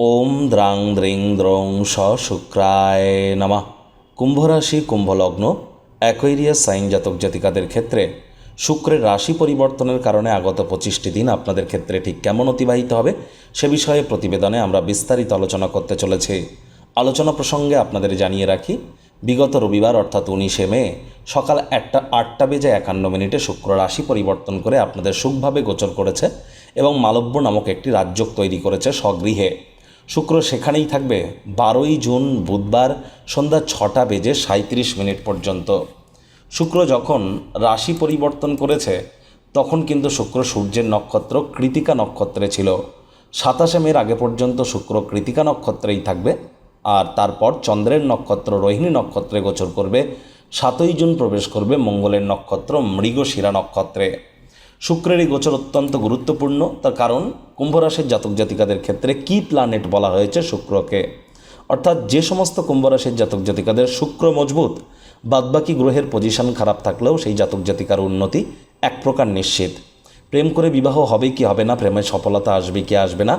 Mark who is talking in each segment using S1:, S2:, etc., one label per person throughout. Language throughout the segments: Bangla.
S1: ওম দ্রাং দ্রিং দ্রং স শুক্রায় নমঃ। কুম্ভ রাশি কুম্ভলগ্ন, অ্যাকোয়ারিয়াস সাইন জাতক জাতিকাদের ক্ষেত্রে শুক্রের রাশি পরিবর্তনের কারণে আগত পঁচিশটি দিন আপনাদের ক্ষেত্রে ঠিক কেমন অতিবাহিত হবে সে বিষয়ে প্রতিবেদনে আমরা বিস্তারিত আলোচনা করতে চলেছি। আলোচনা প্রসঙ্গে আপনাদের জানিয়ে রাখি, বিগত রবিবার অর্থাৎ উনিশে মে সকাল একটা, আটটা বেজে একান্ন মিনিটে শুক্র রাশি পরিবর্তন করে আপনাদের সুখভাবে গোচর করেছে এবং মালব্য নামক একটি রাজ্য তৈরি করেছে স্বগৃহে। শুক্র সেখানেই থাকবে। বারোই জুন বুধবার সন্ধ্যা ছটা বেজে সাঁত্রিশ মিনিট পর্যন্ত। শুক্র যখন রাশি পরিবর্তন করেছে, তখন কিন্তু শুক্র সূর্যের নক্ষত্র কৃতিকা নক্ষত্রে ছিল। সাতাশে মের আগে পর্যন্ত শুক্র কৃতিকা নক্ষত্রেই থাকবে আর তারপর চন্দ্রের নক্ষত্র, রোহিণী নক্ষত্রে গোচর করবে। সাতই জুন প্রবেশ করবে মঙ্গলের নক্ষত্র, মৃগশিরা নক্ষত্রে। শুক্রের এই গোচর অত্যন্ত গুরুত্বপূর্ণ। তার কারণ কুম্ভ রাশির জাতক জাতিকাদের ক্ষেত্রে কি প্ল্যানেট বলা হয়েছে শুক্রকে? অর্থাৎ যে সমস্ত কুম্ভ রাশির জাতক জাতিকাদের শুক্র মজবুত, বাদবাকি গ্রহের পজিশন খারাপ থাকলেও সেই জাতক জাতিকার উন্নতি এক প্রকার নিশ্চিত। প্রেম করে বিবাহ হবে কি হবে না প্রেমের সফলতা আসবে কি আসবে না,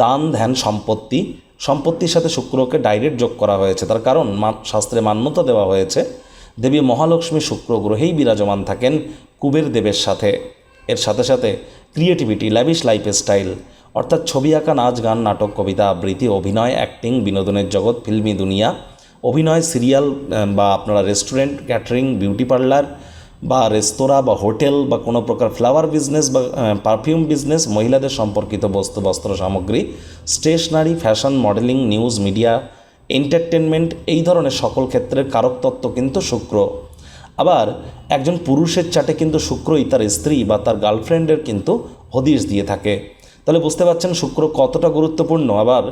S1: দান, ধ্যান, সম্পত্তি, সম্পত্তির সাথে শুক্রকে ডাইরেক্ট যোগ করা হয়েছে। তার কারণ শাস্ত্রে মান্যতা দেওয়া হয়েছে, দেবী মহালক্ষ্মী শুক্র গ্রহেই বিরাজমান থাকেন কুবের দেবের সাথে। এর সাথে সাথে ক্রিয়েটিভিটি ল্যাভিশ লাইফ স্টাইল অর্থাৎ ছবি আঁকা, নাচ, গান, নাটক, কবিতা, আবৃত্তি, অভিনয় অ্যাক্টিং বিনোদনের জগৎ ফিল্মি দুনিয়া, অভিনয় সিরিয়াল বা আপনারা রেস্টুরেন্ট ক্যাটারিং বিউটি পার্লার বা রেস্তোরাঁ বা হোটেল বা কোনো প্রকার ফ্লাওয়ার বিজনেস বা পারফিউম বিজনেস মহিলাদের সম্পর্কিত বস্তু, বস্ত্র সামগ্রী stationery fashion modeling news media entertainment এই ধরনের সকল ক্ষেত্রের কারক তত্ত্ব কিন্তু শুক্র। আবার একজন পুরুষের চাটে কিন্তু শুক্রই তার স্ত্রী বা তার গার্লফ্রেন্ডের কিন্তু হদিশ দিয়ে থাকে। তাহলে বুঝতে পারছেন শুক্র কতটা গুরুত্বপূর্ণ? আবার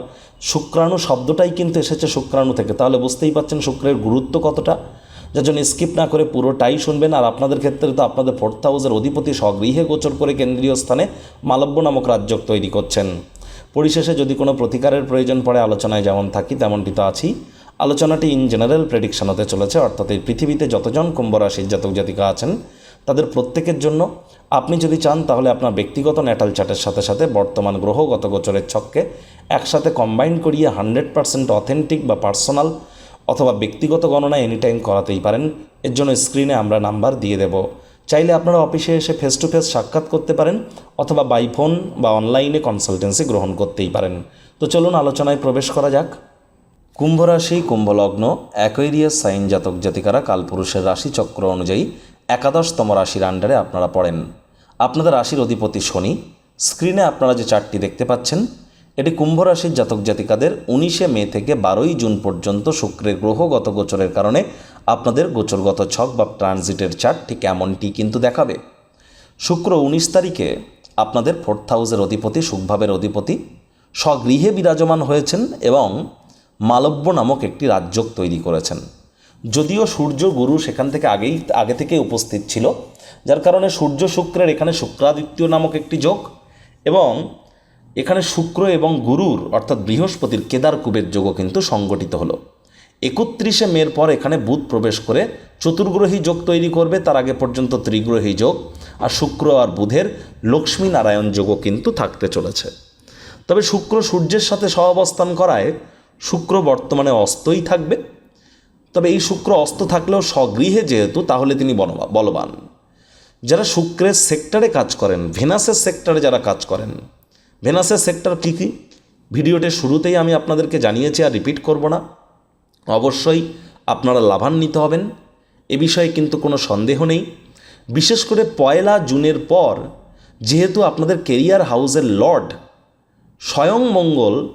S1: শুক্রাণু শব্দটাই কিন্তু এসেছে শুক্রাণু থেকে। তাহলে বুঝতেই পারছেন শুক্রের গুরুত্ব কতটা? যার জন্য স্কিপ না করে পুরোটাই শুনবেন। আর আপনাদের ক্ষেত্রে তো আপনাদের ফোর্থ হাউসের অধিপতি স্বগৃহে গোচর করে কেন্দ্রীয় স্থানে মালব্য নামক রাজ্য তৈরি করছেন। পরিশেষে যদি কোনো প্রতিকারের প্রয়োজন পড়ে আলোচনায় যেমন থাকি, তেমনটি তো আছি আলোচনাটি ইন জেনারেল প্রেডিকশন হতে চলেছে, অর্থাৎ এই পৃথিবীতে যতজন কুম্ভ রাশির জাতক জাতিকা আছেন, তাদের প্রত্যেকের জন্য আপনি যদি চান তাহলে আপনার ব্যক্তিগত ন্যাটাল চার্টের সাথে সাথে বর্তমান গ্রহগত গোচরের ছককে একসাথে কম্বাইন করিয়ে হান্ড্রেড পার্সেন্ট অথেন্টিক বা পার্সোনাল অথবা ব্যক্তিগত গণনা এনি টাইম করাতেই পারেন। এর জন্য স্ক্রিনে আমরা নাম্বার দিয়ে দেব। চাইলে আপনারা অফিসে এসে ফেস টু ফেস সাক্ষাৎ করতে পারেন, অথবা বাই ফোন বা অনলাইনে কনসালটেন্সি গ্রহণ করতেই পারেন। তো চলুন আলোচনায় প্রবেশ করা যাক। কুম্ভ রাশি কুম্ভলগ্ন, অ্যাকোয়েরিয়াস সাইন জাতক জাতিকারা কালপুরুষের রাশিচক্র অনুযায়ী একাদশতম রাশির আন্ডারে আপনারা পড়েন। আপনাদের রাশির অধিপতি শনি। স্ক্রিনে আপনারা যে চারটি দেখতে পাচ্ছেন, এটি কুম্ভ রাশির জাতক জাতিকাদের উনিশে মে থেকে বারোই জুন পর্যন্ত শুক্রের গ্রহগত গোচরের কারণে আপনাদের গোচরগত ছক বা ট্রানজিটের চার্ট ঠিক এমনটি কিন্তু দেখাবে। শুক্র উনিশ তারিখে আপনাদের ফোর্থ হাউসের অধিপতি, সুখভাবের অধিপতি, স্বগৃহে বিরাজমান হয়েছেন এবং মালব্য নামক একটি রাজ্য তৈরি করেছেন। যদিও সূর্য গুরু সেখান থেকে আগেই, আগে থেকে উপস্থিত ছিল, যার কারণে সূর্য শুক্রের এখানে শুক্রাদিত্য নামক একটি যোগ এবং এখানে শুক্র এবং গুরুর, অর্থাৎ বৃহস্পতির কেদার কুবের যোগও কিন্তু সংগঠিত হলো। একত্রিশে মের পর এখানে বুধ প্রবেশ করে চতুর্গ্রহী যোগ তৈরি করবে, তার আগে পর্যন্ত ত্রিগ্রহী যোগ, আর শুক্র আর বুধের লক্ষ্মী নারায়ণ যোগও কিন্তু থাকতে চলেছে। তবে শুক্র সূর্যের সাথে সহাবস্থান করায় শুক্র বর্তমানে অস্তই থাকবে। তবে এই শুক্র অস্ত থাকলেও স্বগৃহে যেহেতু, তাহলে তিনি বলবান। যারা শুক্রের সেক্টরে কাজ করেন ভেনাসের সেক্টরে যারা কাজ করেন ভেনাসের সেক্টর কী কী? ভিডিওটির শুরুতেই আমি আপনাদেরকে জানিয়েছি আর রিপিট করব না। অবশ্যই আপনারা লাভান্বিত হবেন। এ বিষয়ে কিন্তু কোনো সন্দেহ নেই। বিশেষ করে পয়লা জুনের পর, যেহেতু আপনাদের কেরিয়ার হাউসের লর্ড স্বয়ং মঙ্গল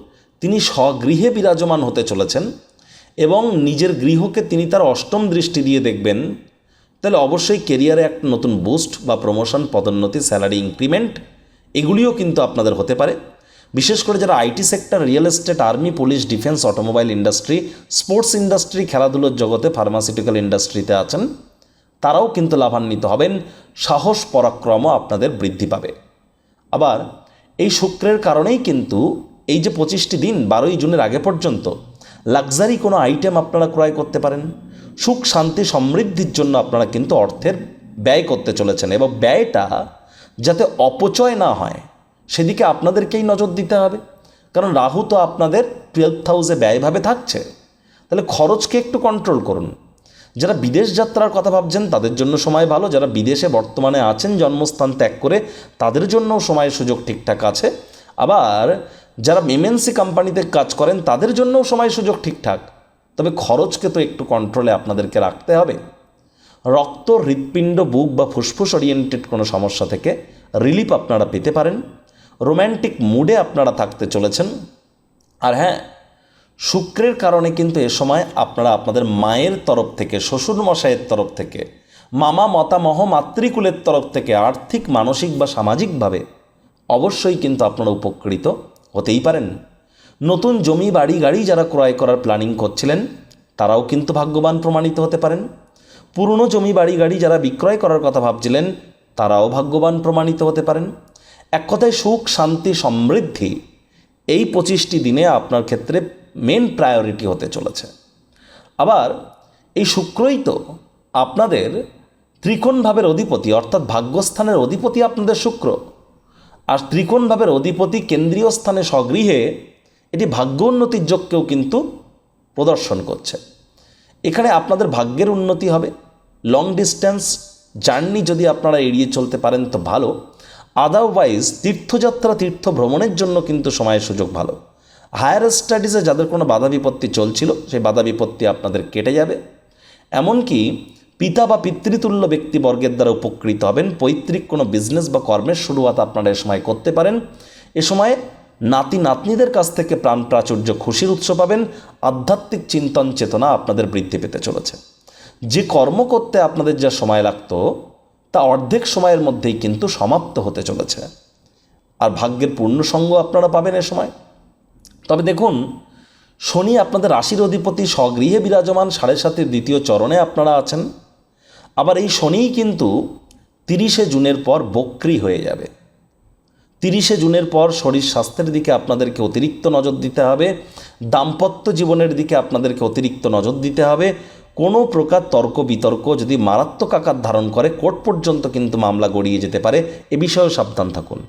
S1: তিনি স্বগৃহে বিরাজমান হতে চলেছেন এবং নিজের গৃহকে তিনি তার অষ্টম দৃষ্টি দিয়ে দেখবেন, তাহলে অবশ্যই কেরিয়ারে একটা নতুন বুস্ট বা প্রমোশন পদোন্নতি স্যালারি ইনক্রিমেন্ট এগুলিও কিন্তু আপনাদের হতে পারে। বিশেষ করে যারা IT sector real estate army police defence automobile industry sports industry খেলাধুলোর জগতে ফার্মাসিউটিক্যাল ইন্ডাস্ট্রিতে আছেন, তারাও কিন্তু লাভান্বিত হবেন, সাহস, পরাক্রমও আপনাদের বৃদ্ধি পাবে। আবার এই শুক্রের কারণেই কিন্তু এই যে পঁচিশটি দিন বারোই জুনের আগে পর্যন্ত, লাক্সারি কোনো আইটেম আপনারা ক্রয় করতে পারেন। সুখ, শান্তি, সমৃদ্ধির জন্য আপনারা কিন্তু অর্থের ব্যয় করতে চলেছেন এবং ব্যয়টা যাতে অপচয় না হয়, সেদিকে আপনাদেরকেই নজর দিতে হবে। কারণ রাহু তো আপনাদের টুয়েলভ হাউসে ব্যয়ভাবে থাকছে। তাহলে খরচকে একটু কন্ট্রোল করুন। যারা বিদেশ যাত্রার কথা ভাবছেন, তাদের জন্য সময় ভালো। যারা বিদেশে বর্তমানে আছেন, জন্মস্থান ত্যাগ করে, তাদের জন্যও সময়ের সুযোগ ঠিকঠাক আছে। আবার যারা এমএনসি কোম্পানিতে কাজ করেন, তাদের জন্যও সময় সুযোগ ঠিকঠাক। তবে খরচকে তো একটু কন্ট্রোলে আপনাদেরকে রাখতে হবে। রক্ত, হৃৎপিণ্ড, বুক বা ফুসফুস ওরিয়েন্টেড কোনো সমস্যা থেকে রিলিফ আপনারা পেতে পারেন। রোম্যান্টিক মুডে আপনারা থাকতে চলেছেন। আর হ্যাঁ শুক্রের কারণে কিন্তু এ সময় আপনারা আপনাদের মায়ের তরফ থেকে শ্বশুর মশাইয়ের তরফ থেকে, মামা মতামহ মাতৃকুলের তরফ থেকে আর্থিক, মানসিক বা সামাজিকভাবে অবশ্যই কিন্তু আপনারা উপকৃত। হতেই পারেন। নতুন জমি, বাড়ি, গাড়ি যারা ক্রয় করার প্ল্যানিং করছিলেন, তারাও কিন্তু ভাগ্যবান প্রমাণিত হতে পারেন। পুরনো জমি, বাড়ি, গাড়ি যারা বিক্রয় করার কথা ভাবছিলেন, তারাও ভাগ্যবান প্রমাণিত হতে পারেন। এক কথায় সুখ, শান্তি, সমৃদ্ধি, এই পঁচিশটি দিনে আপনার ক্ষেত্রে মেন প্রায়োরিটি হতে চলেছে। আবার এই শুক্রই তো আপনাদের ত্রিকোণ ভাবের অধিপতি, অর্থাৎ ভাগ্যস্থানের অধিপতি আপনাদের শুক্র। আর ত্রিকোণ ভাবের অধিপতি কেন্দ্রীয় স্থানে স্বগৃহে এটি ভাগ্য উন্নতির যোগকেও কিন্তু প্রদর্শন করছে। এখানে আপনাদের ভাগ্যের উন্নতি হবে। লং ডিস্ট্যান্স জার্নি যদি আপনারা এড়িয়ে চলতে পারেন তো ভালো। আদারওয়াইজ তীর্থযাত্রা তীর্থ ভ্রমণের জন্য কিন্তু সময়ের সুযোগ ভালো। হায়ার স্টাডিজে যাদের কোনো বাধা বিপত্তি চলছিল, সেই বাধা বিপত্তি আপনাদের কেটে যাবে। এমনকি পিতা বা পিতৃতুল্য ব্যক্তিবর্গের দ্বারা উপকৃত হবেন। পৈতৃক কোনো বিজনেস বা কর্মের শুরুয়াত আপনারা এ সময় করতে পারেন। এ সময় নাতি, নাতনিদের কাছ থেকে প্রাণ প্রাচুর্য খুশির উৎস পাবেন। আধ্যাত্মিক চিন্তন চেতনা আপনাদের বৃদ্ধি পেতে চলেছে। যে কর্ম করতে আপনাদের যা সময় লাগতো, তা অর্ধেক সময়ের মধ্যেই কিন্তু সমাপ্ত হতে চলেছে। আর ভাগ্যের পূর্ণ সঙ্গ আপনারা পাবেন এ সময়। তবে দেখুন, শনি আপনাদের রাশির অধিপতি, স্বগৃহে বিরাজমান, সাড়ে সাতের দ্বিতীয় চরণে আপনারা আছেন। আবার এই শনিই কিন্তু তিরিশে জুনের পর বক্রি হয়ে যাবে। তিরিশে জুনের পর শরীর স্বাস্থ্যের দিকে আপনাদেরকে অতিরিক্ত নজর দিতে হবে, দাম্পত্য জীবনের দিকে আপনাদেরকে অতিরিক্ত নজর দিতে হবে। কোনো প্রকার তর্ক বিতর্ক যদি মারাত্মক আকার ধারণ করে, কোর্ট পর্যন্ত কিন্তু মামলা গড়িয়ে যেতে পারে। এ বিষয়েও সাবধান থাকুন।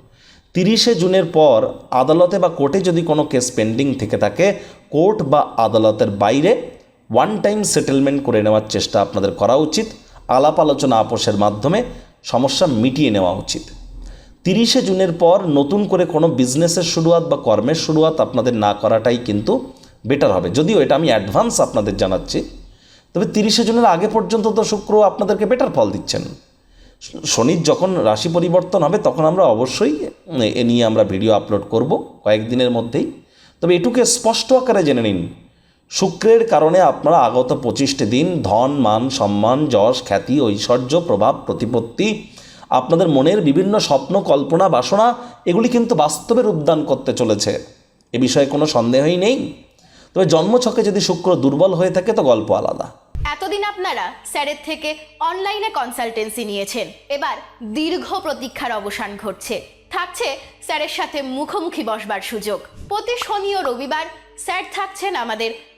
S1: তিরিশে জুনের পর আদালতে বা কোর্টে যদি কোনো কেস পেন্ডিং থেকে থাকে, কোর্ট বা আদালতের বাইরে ওয়ান টাইম সেটেলমেন্ট করে নেওয়ার চেষ্টা আপনাদের করা উচিত। আলাপ আলোচনা আপোষের মাধ্যমে সমস্যা মিটিয়ে নেওয়া উচিত। তিরিশে জুনের পর নতুন করে কোনো বিজনেসের শুরুয়াত বা কর্মের শুরুয়াত আপনাদের না করাটাই কিন্তু বেটার হবে। যদিও এটা আমি অ্যাডভান্স আপনাদের জানাচ্ছি, তবে তিরিশে জুনের আগে পর্যন্ত তো শুক্র আপনাদেরকে বেটার ফল দিচ্ছেন। শনির যখন রাশি পরিবর্তন হবে তখন আমরা অবশ্যই এ নিয়ে আমরা ভিডিও আপলোড করব কয়েকদিনের মধ্যেই। তবে এটুকে স্পষ্ট আকারে জেনে নিন শুক্রের কারণে আপনারা আগত পঁচিশটি দিন ধন, মান, সম্মান, যশ, খ্যাতি, ঐশ্বর্য, প্রভাব, প্রতিপত্তি, আপনাদের মনের বিভিন্ন স্বপ্ন, কল্পনা, বাসনা, এগুলি কিন্তু বাস্তবে রূপদান করতে চলেছে। এ বিষয়ে কোনো সন্দেহই নেই। তবে জন্মছকে যদি শুক্র দুর্বল হয়ে থাকে, তো গল্প আলাদা।
S2: এতদিন আপনারা স্যারের থেকে অনলাইনে কনসালটেন্সি নিয়েছেন। এবার দীর্ঘ প্রতীক্ষার অবসান ঘটছে। থাকছে স্যারের সাথে মুখোমুখি বসবার সুযোগ। প্রতি শনি ও রবিবার স্যার থাকছেন আমাদের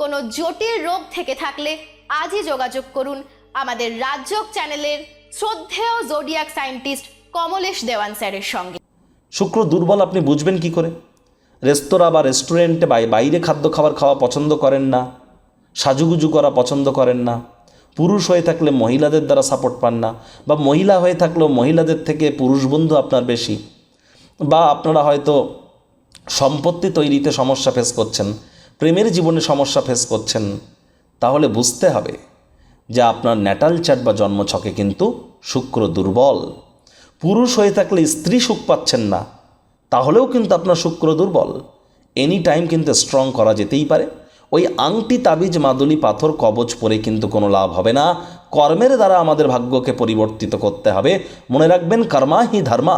S2: কোনো জটিল রোগ থেকে থাকলে আজই যোগাযোগ করুন আমাদের রাজ্যক চ্যানেলের শ্রদ্ধেয় জোডিয়াক সায়েন্টিস্ট কমলেশ দেওয়ান স্যারের সঙ্গে।
S1: শুক্র, দুর্বল আপনি বুঝবেন কি করে? রেস্তোরাঁ বা রেস্টুরেন্টে বা বাইরে খাদ্য খাবার খাওয়া পছন্দ করেন না, সাজুগুজু করা পছন্দ করেন না, পুরুষ হয়ে থাকলে মহিলাদের দ্বারা সাপোর্ট পান না, বা মহিলা হয়ে থাকলেও মহিলাদের থেকে পুরুষ বন্ধু আপনার বেশি, বা আপনারা হয়তো সম্পত্তি তৈরিতে সমস্যা ফেস করছেন প্রেমের জীবনে সমস্যা ফেস করছেন, তাহলে বুঝতে হবে যে আপনার ন্যাটাল চার্ট বা জন্মছকে কিন্তু শুক্র দুর্বল। পুরুষ হয়ে থাকলে স্ত্রী সুখ পাচ্ছেন না, তাহলেও কিন্তু আপনার শুক্র দুর্বল। এনি টাইম কিন্তু স্ট্রং করা যেতেই পারে। ওই আংটি, তাবিজ, মাদুলি, পাথর, কবচ পরে কিন্তু কোনো লাভ হবে না। কর্মের দ্বারা আমাদের ভাগ্যকে পরিবর্তিত করতে হবে। মনে রাখবেন কর্মাহি ধর্মা।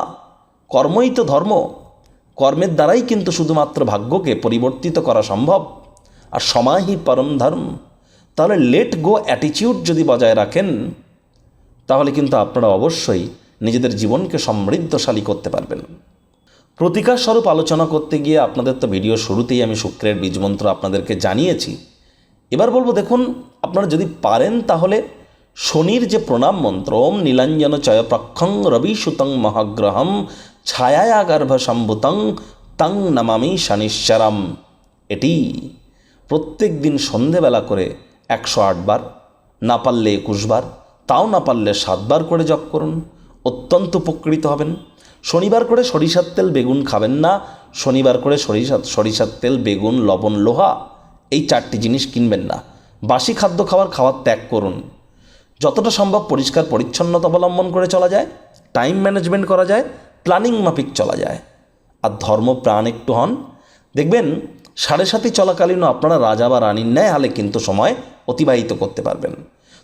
S1: কর্মই তো ধর্ম। কর্মের দ্বারাই কিন্তু শুধুমাত্র ভাগ্যকে পরিবর্তিত করা সম্ভব। আর সমাহি পরম ধর্ম। তাহলে লেট গো অ্যাটিটিউড যদি বজায় রাখেন, তাহলে কিন্তু আপনারা অবশ্যই নিজেদের জীবনকে সমৃদ্ধশালী করতে পারবেন। প্রতিকার স্বরূপ আলোচনা করতে গিয়ে আপনাদের তো ভিডিও শুরুতেই আমি শুক্রের বীজমন্ত্র আপনাদেরকে জানিয়েছি। এবার বলব, দেখুন, আপনারা যদি পারেন তাহলে শনির যে প্রণাম মন্ত্র, ওম নীলাঞ্জন চয় প্রক্ষং রবি সুতং মহাগ্রহম ছায়া গর্ভ সম্ভুতং তং নমামি শনিশ্বরম। এটি প্রত্যেক দিন সন্ধেবেলা করে একশো আটবার না পারলে একুশবার তাও না পারলে সাতবার করে জপ করুন। অত্যন্ত উপকৃত হবেন। শনিবার করে সরিষার তেল বেগুন খাবেন না। শনিবার করে সরিষা, সরিষার তেল, বেগুন, লবণ, লোহা, এই চারটি জিনিস কিনবেন না। বাসি খাদ্য খাবার খাওয়ার ত্যাগ করুন। যতটা সম্ভব পরিষ্কার পরিচ্ছন্নতা অবলম্বন করে চলা যায়। টাইম ম্যানেজমেন্ট করা যায়। প্ল্যানিং মাফিক চলা যায়। আর ধর্মপ্রাণ একটু হন। দেখবেন, সাড়ে সাথে চলাকালীনও আপনারা রাজা বা রানীর ন্যায় হালে কিন্তু সময় অতিবাহিত করতে পারবেন।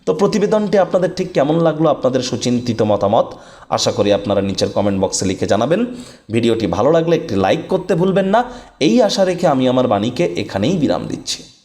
S1: তো প্রতিবেদনটি আপনাদের ঠিক কেমন লাগল, আপনাদের সুচিন্তিত মতামত, আশা করি আপনারা নিচের কমেন্ট বক্সে লিখে জানাবেন। ভিডিওটি ভালো লাগলে একটি লাইক করতে ভুলবেন না। এই আশা রেখে আমি আমার বাণীকে এখানেই বিরাম দিচ্ছি।